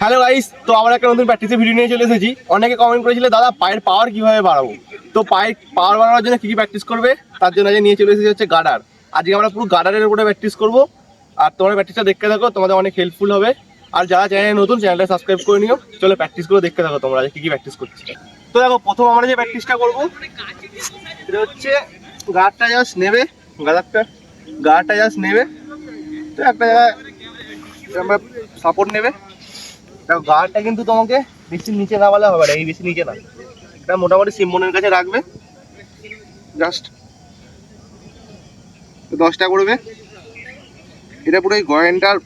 Hello guys তো আমরা একটা নতুন প্র্যাকটিসের ভিডিও নিয়ে চলে এসেছি। অনেকে কমেন্ট করেছিল, দাদা, পায়ের পাওয়ার কীভাবে বাড়াবো? তো পায়ের পাওয়ার বাড়ানোর জন্য কী কী প্র্যাকটিস করবে? তার জন্য আজকে নিয়ে চলে এসেছি হচ্ছে গার্ডার আজকে আমরা পুরো গার্ডারের উপরে প্র্যাকটিস করব। আর তোমরা প্র্যাকটিসটা দেখতে থাকো, তোমাদের অনেক হেল্পফুল হবে। আর যারা চ্যানেলে নতুন চ্যানেলটা সাবস্ক্রাইব করে নিও। চলো প্র্যাকটিসগুলো দেখতে থাকো তোমরা কী কি প্র্যাকটিস করছি। তো দেখো, প্রথম আমরা যে প্র্যাকটিসটা করব, সেটা হচ্ছে গার্ডটা জাস্ট নেবে গার্ডারটা গার্ডটা জাস্ট নেবে। তো একটা জায়গায় সাপোর্ট নেবে। দেখো গার্ডটা কিন্তু তোমাকে বেশি নিচে নামালে হবে না, এই বেশি নিচে না। এটা মোটামুটি সিম্বনের কাছে রাখবে। জাস্ট দশটা করবে। এটা পুরো এই গয়েনটার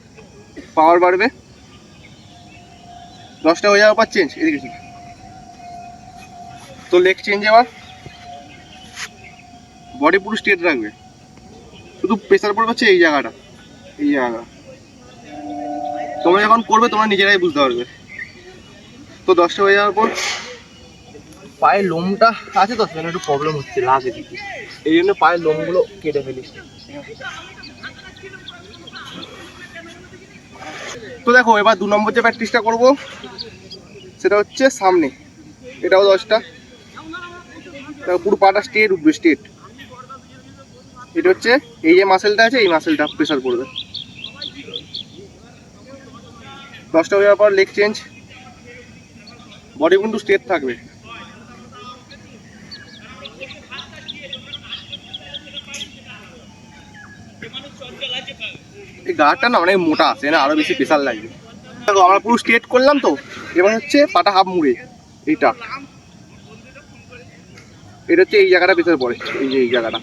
পাওয়ার বাড়বে। দশটা হয়ে যাওয়ার পর চেঞ্জ এদিকে ঠিক তো লেগ চেঞ্জ আবার বডি পুরো স্ট্রেট রাখবে। শুধু প্রেসার পড়বে হচ্ছে এই জায়গাটা। এই জায়গাটা। তোমরা যখন করবে, তোমরা নিজেরাই বুঝতে পারবে। তো দশটা হয়ে যাওয়ার পর পায়ের লোমটা আছে তো, সেখানে একটু প্রবলেম হচ্ছে, লাগে দিকে এই জন্য পায়ের লোমগুলো কেটে ফেলিস। তো দেখো, এবার দু নম্বর যে প্র্যাকটিসটা করব, সেটা হচ্ছে সামনে। এটাও দশটা। দেখো, পুরো পাটা স্ট্রেট উঠবে স্ট্রেট এটা হচ্ছে, এই যে মাসেলটা আছে, এই মাসেলটা প্রেশার পড়বে দশটা হয়ে যাওয়ার পর লেগ চেঞ্জ বডি কিন্তু স্ট্রেট থাকবে। এই গাড়টা না অনেক মোটা আছে, না আরও বেশি প্রেশার লাগবে। দেখো, আমরা পুরো স্ট্রেট করলাম তো, এবার হচ্ছে পাটা হাফ মুড়ে, এইটা। এটা হচ্ছে এই জায়গাটা প্রেশার পড়ে, এই যে এই জায়গাটা।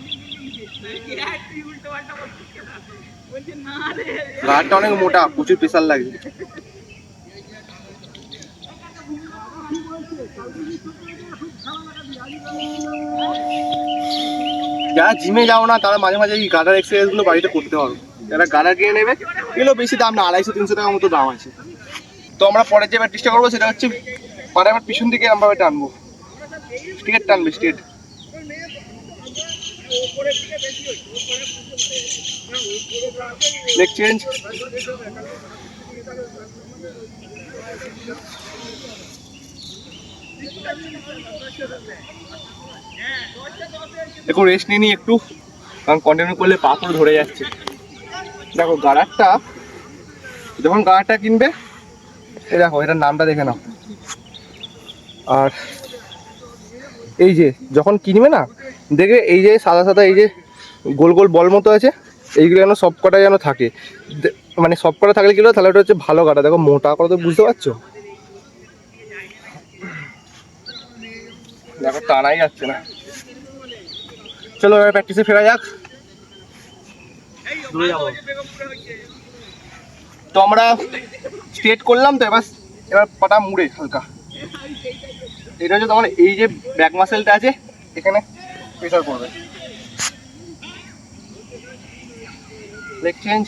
গাড়টা অনেক মোটা, প্রচুর প্রেশার লাগবে। যারা জিমে যাও না, তারা মাঝে মাঝে এই গাডার এক্সারসাইজগুলো বাড়িতে করতে পারো যারা গাডার কিনে নেবে, এগুলো বেশি দাম না, আড়াইশো, তিনশো টাকার মতো দাম আছে। তো আমরা পরের যে প্র্যাকটিসটা করব, সেটা হচ্ছে পরে আমার পিছন দিকে আমরা টানবো স্ট্রেট টানবে স্ট্রেট লেগ চেঞ্জ দেখো রেস্ট নিয়ে নিই একটু, কারণ কন্টিনিউ করলে পা পুরো ধরে যাচ্ছে। দেখো, গাড়ারটা, যখন গাড়ারটা কিনবে, এই দেখো, এটার নামটা দেখে নাও। আর এই যে, যখন কিনবে না, দেখবে এই যে সাদা সাদা, এই যে গোল গোল বল মতো আছে, এইগুলো যেন সব কটা যেন থাকে। মানে সব কটা থাকলে কি হলো তাহলে ওটা হচ্ছে ভালো কাটা দেখো, মোটা করে তো বুঝতে পারছ? দেখো টানাই যাচ্ছে না। চলো এবার প্র্যাকটিসে ফেরা যাক। তো আমরা স্ট্রেট করলাম তো এবার এবার পাটা মুড়ে হালকা। এটা হচ্ছে তোমার এই যে ব্যাক মাসেলটা আছে এখানে প্রেশার পড়বে। লেগ চেঞ্জ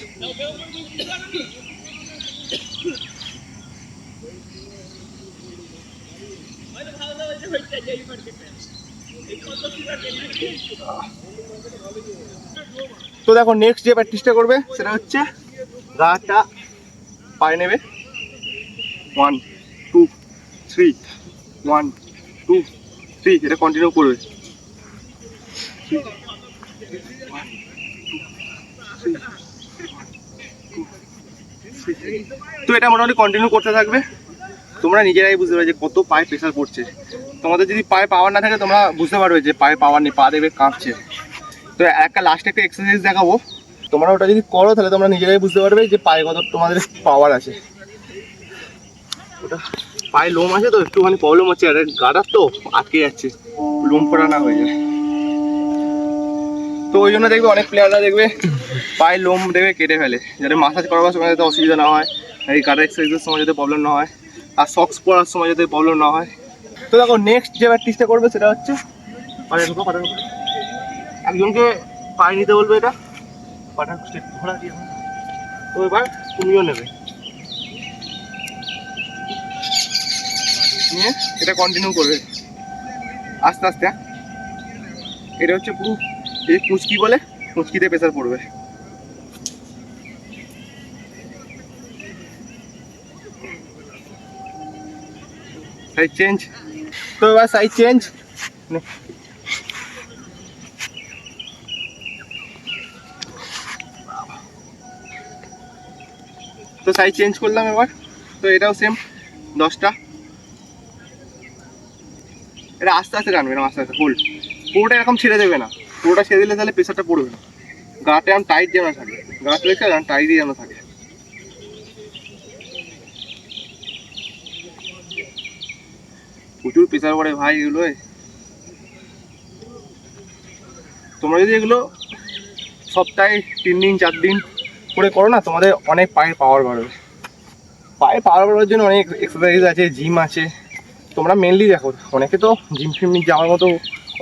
তো দেখো নেক্সট যে প্র্যাকটিসটা করবে, সেটা হচ্ছে গাটা পায়ে নেবে। One two three one two three এটা কন্টিনিউ করবে। তো এটা মোটামুটি কন্টিনিউ করতে থাকবে। তোমরা নিজেরাই বুঝতে পারবে যে কত পায়ে প্রেশার পড়ছে। তোমাদের যদি পায়ে পাওয়ার না থাকে, তোমরা বুঝতে পারবে যে পায়ে পাওয়ার নেই, পা দেবে কাঁপছে। তো একটা লাস্টে একটা এক্সারসাইজ দেখাবো। তোমরা ওটা যদি করো, তাহলে তোমরা নিজেরাই বুঝতে পারবে যে পায়ে কত তোমাদের পাওয়ার আছে। ওটা পায়ে লোম আছে তো, একটুখানি প্রবলেম হচ্ছে। আর গাডার তো, আটকে যাচ্ছে। লোম পড়া না হয়ে যায়। তো ওই জন্য দেখবে অনেক প্লেয়াররা দেখবে, পায়ে লোম দেখবে কেটে ফেলে। যাতে মাসাজ করাবার সময় যাতে অসুবিধা না হয়, এই গাডার এক্সারসাইজের সময় যাতে প্রবলেম না হয়, আর সক্স পরার সময় যাতে প্রবলেম না হয়। তো দেখো নেক্সট যে প্র্যাকটিসটা করবে সেটা হচ্ছে পায়ে ঢুকো পাটা একজনকে পায়ে নিতে বলবে এটা। পাটা স্টেপ ঘোরা দিয়ে তো এবার তুমিও নেবে। নিয়ে এটা কন্টিনিউ করবে। আস্তে আস্তে হ্যাঁ? এটা হচ্ছে পুরো এই কুচকি বলে কুচকিতে প্রেসার পড়বে। সাইজ চেঞ্জ তো এবার সাইজ চেঞ্জ তো সাইজ চেঞ্জ করলাম এবার। তো এটাও সেম দশটা। এটা আস্তে আস্তে টানবে, এরকম আস্তে আস্তে ফুল পুরোটা এরকম ছেড়ে দেবে না। পুরোটা ছেড়ে দিলে তাহলে প্রেশারটা পড়বে না। গাটা এরকম টাইট যেন থাকে। গাটা রেখে টাইটই যেন থাকে। প্রচুর প্রেশার পড়ে ভাই এগুলোয়। তোমরা যদি এগুলো সপ্তাহে তিন দিন, চার দিন করে করো না, তোমাদের অনেক পায়ের পাওয়ার বাড়বে। পায়ের পাওয়ার বাড়ার জন্য অনেক এক্সারসাইজ আছে জিম আছে। তোমরা মেনলি দেখো, অনেকে তো জিম ফিম যাওয়ার মতো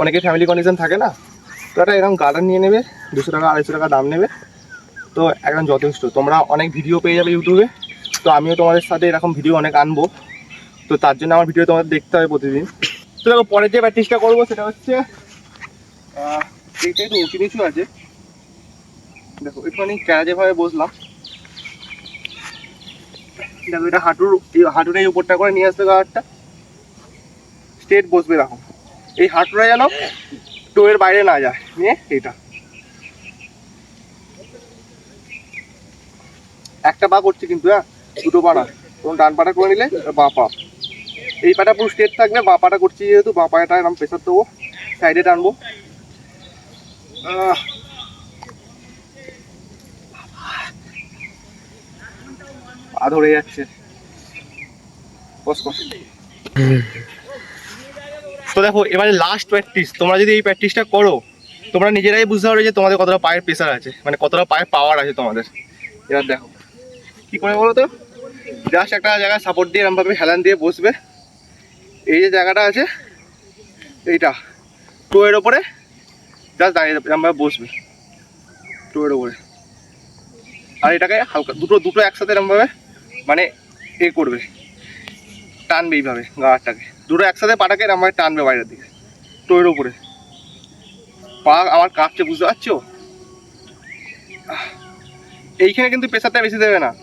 অনেকে ফ্যামিলি কন্ডিশন থাকে না। তো একটা এরকম গার্ডেন নিয়ে নেবে, দুশো টাকা, আড়াইশো টাকা দাম নেবে। তো একদম যথেষ্ট। তোমরা অনেক ভিডিও পেয়ে যাবে ইউটিউবে তো আমিও তোমাদের সাথে এরকম ভিডিও অনেক আনব। তো তার জন্য আমার ভিডিও তোমাদের দেখতে হবে প্রতিদিন। তো দেখো পরের যে প্র্যাকটিসটা করব সেটা হচ্ছে এইটা একটু উঁচু নিচু আছে। দেখো, একটুখানি ক্যারাজেভাবে বসলাম। দেখো, এটা হাঁটুর, এই হাঁটুর এই উপরটা করে নিয়ে আসতে গাড়টা স্ট্রেট বসবে দেখো। এই হাঁটুটা যেন টোয়ের বাইরে না যায়। নিয়ে এইটা। একটা পা করছে কিন্তু হ্যাঁ? দুটো পা না। তখন ডান পাটা করে নিলে বা পা। এই পাটা পুরো স্ট্রেট থাকবে বা পাটা করছি যেহেতু, বা পাটা এরকম প্রেশার দেবো সাইডে টানবো। পা ধরে যাচ্ছে। তো দেখো, এবারে লাস্ট প্র্যাকটিস তোমরা যদি এই প্র্যাকটিসটা করো, তোমরা নিজেরাই বুঝতে পারবে যে তোমাদের কতটা পায়ের প্রেশার আছে মানে কতটা পায়ের পাওয়ার আছে তোমাদের। এবার দেখো। কি করে বলো তো? জাস্ট একটা জায়গায় সাপোর্ট দিয়ে এরমভাবে হেলান দিয়ে বসবে। এই যে জায়গাটা আছে, এইটা। টোয়ের ওপরে। জাস্ট দাঁড়িয়ে এরমভাবে বসবে। টোয়ের ওপরে। আর এটাকে হালকা দুটো দুটো একসাথে এরমভাবে মানে এ করবে। টানবে এইভাবে গাড়টাকে দুটো একসাথে পাটাকে এরমভাবে টানবে বাইরের দিকে। টোয়ের ওপরে। পা আমার কাঁপছে, বুঝতে পারছ? এইখানে কিন্তু প্রেশারটা বেশি দেবে না।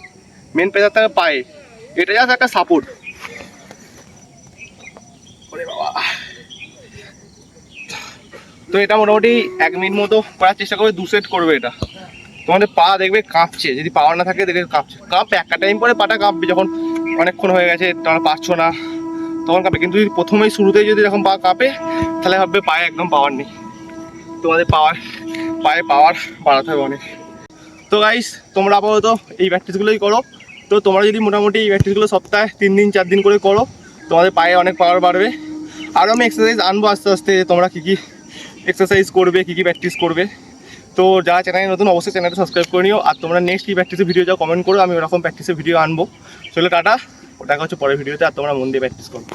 মেন প্রেশার থাকে পায়ে। এটা জাস্ট একটা সাপোর্ট তো এটা মোটামুটি এক মিনিট মতো করার চেষ্টা করবে, দু সেট করবে এটা। তোমাদের পা দেখবে কাঁপছে, যদি পাওয়ার না থাকে দেখবে কাঁপছে। কাঁপবে, একটা টাইম পরে পাটা কাঁপবে, যখন অনেকক্ষণ হয়ে গেছে, তোমরা পাচ্ছ না, তখন কাঁপে কিন্তু যদি প্রথমেই শুরুতেই যদি এরকম পা কাঁপে, তাহলে ভাববে পায়ে একদম পাওয়ার নেই। তোমাদের পাওয়ার পায়ে পাওয়ার বাড়াতে হবে অনেক। তো গাইস তোমরা আপাতত এই প্র্যাকটিসগুলোই করো। তো তোমরা যদি মোটামুটি এই প্র্যাকটিসগুলো সপ্তাহে তিন দিন, চার দিন করে করো, তোমাদের পায়ে অনেক পাওয়ার বাড়বে। আরও আমি এক্সারসাইজ আনব আস্তে আস্তে তোমরা কী কী এক্সারসাইজ করবে, কী কী প্র্যাকটিস করবে। তো যারা চ্যানেলে নতুন, অবশ্যই চ্যানেলটা সাবস্ক্রাইব করে নিও। আর তোমরা নেক্সট কী প্র্যাকটিসে ভিডিও যাও কমেন্ট করো, আমি ওরকম প্র্যাকটিসের ভিডিও আনব। চলে টাটা ওটা হচ্ছে পরের ভিডিওতে আর তোমরা মন দিয়ে প্র্যাকটিস করো।